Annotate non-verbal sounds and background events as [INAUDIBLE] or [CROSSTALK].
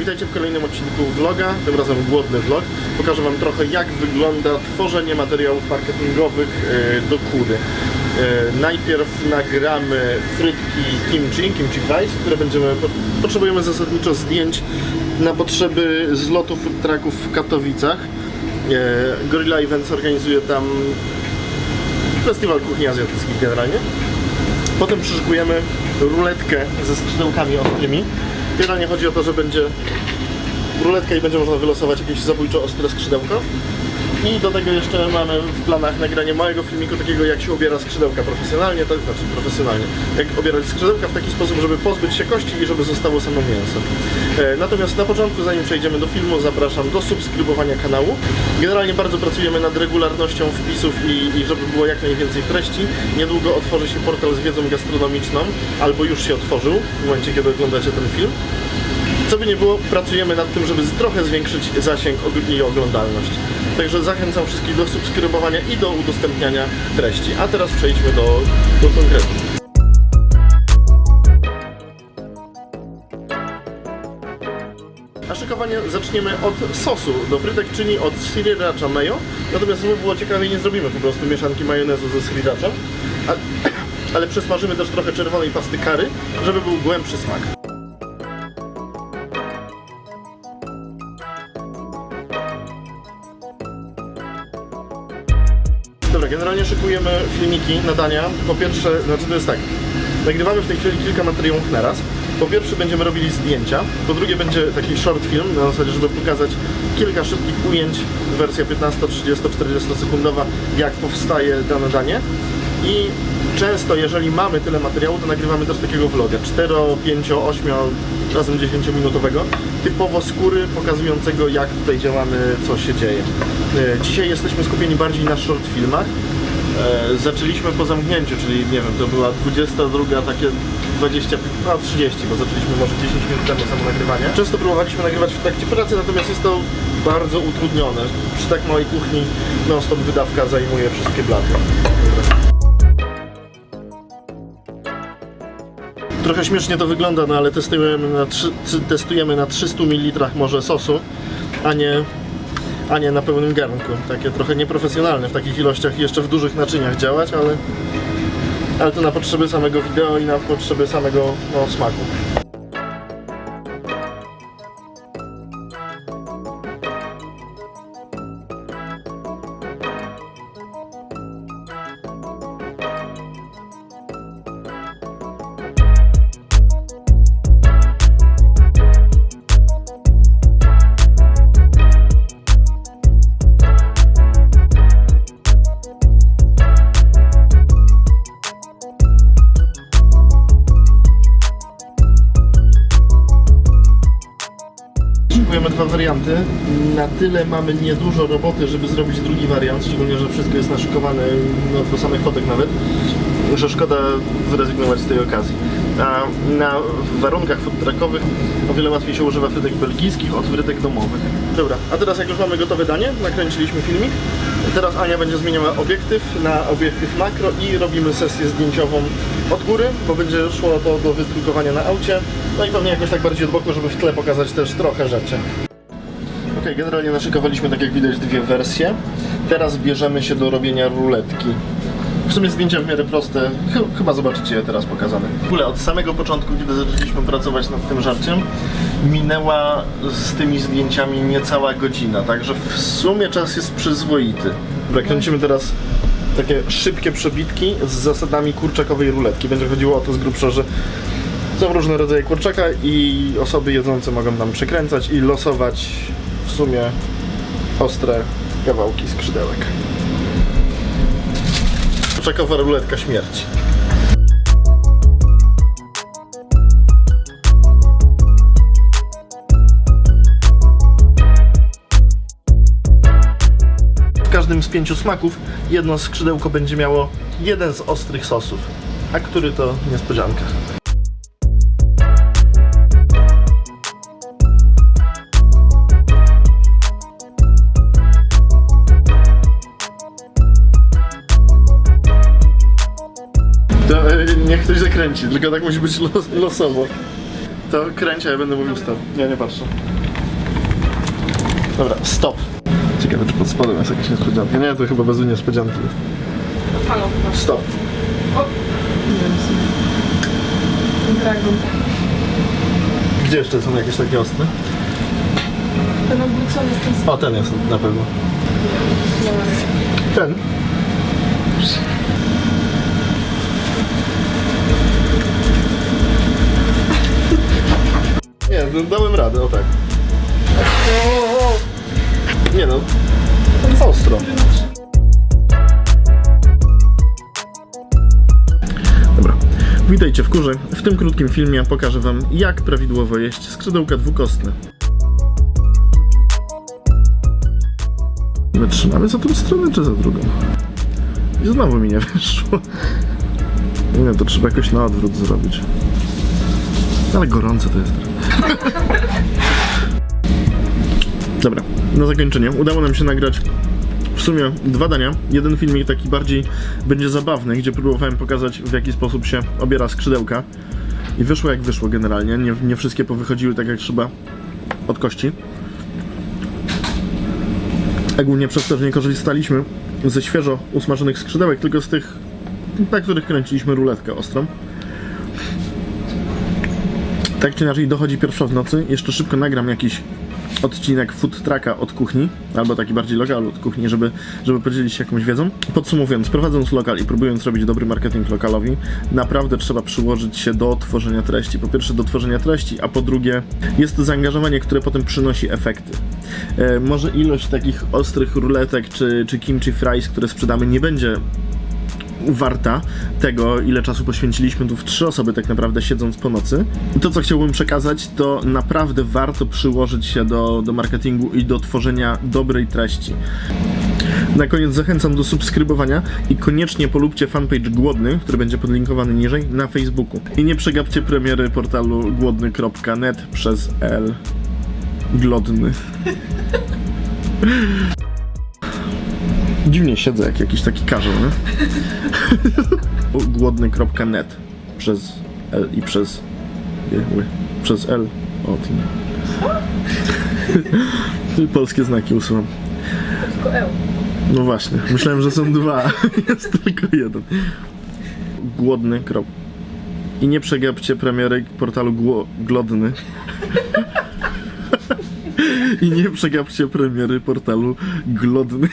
Witajcie w kolejnym odcinku vloga, tym razem głodny vlog. Pokażę Wam trochę jak wygląda tworzenie materiałów marketingowych e, do kury. E, Najpierw nagramy frytki kimchi, kimchi fries, które będziemy, potrzebujemy zasadniczo zdjęć na potrzeby zlotu food trucków w Katowicach. E, Gorilla Events organizuje tam festiwal kuchni azjatyckich generalnie. Potem przyszykujemy ruletkę ze skrzydełkami ostrymi. Generalnie chodzi o to, że będzie ruletka i będzie można wylosować jakieś zabójczo ostre skrzydełko. I do tego jeszcze mamy w planach nagranie małego filmiku takiego jak się obiera skrzydełka profesjonalnie, to znaczy profesjonalnie. Jak obierać skrzydełka w taki sposób, żeby pozbyć się kości i żeby zostało samo mięso. E, Natomiast na początku, zanim przejdziemy do filmu, zapraszam do subskrybowania kanału. Generalnie bardzo pracujemy nad regularnością wpisów i, i żeby było jak najwięcej treści. Niedługo otworzy się portal z wiedzą gastronomiczną, albo już się otworzył w momencie, kiedy oglądacie ten film. Co by nie było, pracujemy nad tym, żeby trochę zwiększyć zasięg i oglądalność. Także zachęcam wszystkich do subskrybowania i do udostępniania treści. A teraz przejdźmy do, do konkretu. A zaczniemy od sosu do frytek, czyli od sriracha mayo. Natomiast żeby było ciekawie, nie zrobimy po prostu mieszanki majonezu ze srirachem, a, [COUGHS] ale przesmażymy też trochę czerwonej pasty curry, żeby był głębszy smak. Dobra, generalnie szykujemy filmiki, nadania. Po pierwsze, znaczy to jest tak, nagrywamy w tej chwili kilka materiałów naraz. Po pierwsze będziemy robili zdjęcia, po drugie będzie taki short film, na zasadzie, żeby pokazać kilka szybkich ujęć, wersja 15, 30, 40 sekundowa, jak powstaje dane danie. I często, jeżeli mamy tyle materiału, to nagrywamy też takiego vloga, 4, 5, 8, czasem 10 minutowego, typowo skóry pokazującego jak tutaj działamy, co się dzieje. E, Dzisiaj jesteśmy skupieni bardziej na short filmach. E, Zaczęliśmy po zamknięciu, czyli nie wiem, to była 22, takie 20, no 30, bo zaczęliśmy może 10 minut temu samo nagrywanie. Często próbowaliśmy nagrywać w trakcie pracy, natomiast jest to bardzo utrudnione. Przy tak małej kuchni non-stop wydawka zajmuje wszystkie blaty. Trochę śmiesznie to wygląda, no ale testujemy na, trzy, trzy- testujemy na 300 ml może sosu, a nie, a nie na pełnym garnku. Takie trochę nieprofesjonalne w takich ilościach i jeszcze w dużych naczyniach działać, ale, ale to na potrzeby samego wideo i na potrzeby samego no, smaku. Dziękujemy dwa warianty. Na tyle mamy niedużo roboty, żeby zrobić drugi wariant, szczególnie, że wszystko jest naszykowane no, do samych fotek nawet, że szkoda zrezygnować z tej okazji. A na warunkach food truckowych o wiele łatwiej się używa frytek belgijskich od frytek domowych. Dobra, a teraz jak już mamy gotowe danie, nakręciliśmy filmik, teraz Ania będzie zmieniała obiektyw na obiektyw makro i robimy sesję zdjęciową od góry, bo będzie szło to do wydrukowania na aucie, no i pewnie jakoś tak bardziej od boku, żeby w tle pokazać też trochę rzeczy. Ok, generalnie naszykowaliśmy, tak jak widać, dwie wersje. Teraz bierzemy się do robienia ruletki. W sumie zdjęcia w miarę proste, Chy- chyba zobaczycie je teraz pokazane. W ogóle od samego początku, kiedy zaczęliśmy pracować nad tym żarciem, minęła z tymi zdjęciami niecała godzina, także w sumie czas jest przyzwoity. Dobra, kręcimy teraz takie szybkie przebitki z zasadami kurczakowej ruletki. Będzie chodziło o to z grubsza, że są różne rodzaje kurczaka i osoby jedzące mogą nam przekręcać i losować w sumie ostre kawałki skrzydełek. Kurczakowa ruletka śmierci. Pięciu smaków jedno skrzydełko będzie miało jeden z ostrych sosów. A który to niespodzianka. To e, niech ktoś zakręci, tylko tak musi być los, losowo. To kręć, a ja będę mówił stop. Ja nie patrzę. Dobra, stop. Ciekawe, czy pod spodem jest jakaś niespodzianka. Nie, to chyba bez niespodzianki jest. Halo. Stop. Dragon. Gdzie jeszcze są jakieś takie ostre? Ten obrócony z tym O, ten jest na pewno. Ten? Nie, dałem radę, o tak. Nie no, ostro. Dobra, witajcie w kurze. W tym krótkim filmie pokażę wam, jak prawidłowo jeść skrzydełka dwukostne. My trzymamy za tą stronę, czy za drugą? I znowu mi nie wyszło. Nie wiem, to trzeba jakoś na odwrót zrobić. Ale gorące to jest. [LAUGHS] Dobra, na zakończenie. Udało nam się nagrać w sumie dwa dania. Jeden filmik taki bardziej będzie zabawny, gdzie próbowałem pokazać w jaki sposób się obiera skrzydełka. I wyszło jak wyszło generalnie. Nie, nie wszystkie powychodziły tak jak trzeba od kości. Ogólnie przez to, że nie korzystaliśmy ze świeżo usmażonych skrzydełek, tylko z tych, na których kręciliśmy ruletkę ostrą. Tak czy inaczej dochodzi pierwsza w nocy. Jeszcze szybko nagram jakiś odcinek food trucka od kuchni, albo taki bardziej lokal od kuchni, żeby, żeby podzielić się jakąś wiedzą. Podsumowując, prowadząc lokal i próbując robić dobry marketing lokalowi, naprawdę trzeba przyłożyć się do tworzenia treści. Po pierwsze do tworzenia treści, a po drugie jest to zaangażowanie, które potem przynosi efekty. E, może ilość takich ostrych ruletek czy, czy kimchi fries, które sprzedamy, nie będzie warta tego, ile czasu poświęciliśmy tu w trzy osoby tak naprawdę siedząc po nocy. To, co chciałbym przekazać, to naprawdę warto przyłożyć się do, do marketingu i do tworzenia dobrej treści. Na koniec zachęcam do subskrybowania i koniecznie polubcie fanpage Głodny, który będzie podlinkowany niżej, na Facebooku. I nie przegapcie premiery portalu głodny.net przez L. Glodny. [LAUGHS] Dziwnie siedzę jak jakiś taki karzeł, nie? [LAUGHS] Głodny.net przez L i przez przez L. O tym. [LAUGHS] Polskie znaki usuwam. Tylko Eł. No właśnie, myślałem, że są dwa. [LAUGHS] Jest tylko jeden. Głodny. I nie przegapcie premiery portalu Gło- Glodny. I nie przegapcie premiery portalu glodny.net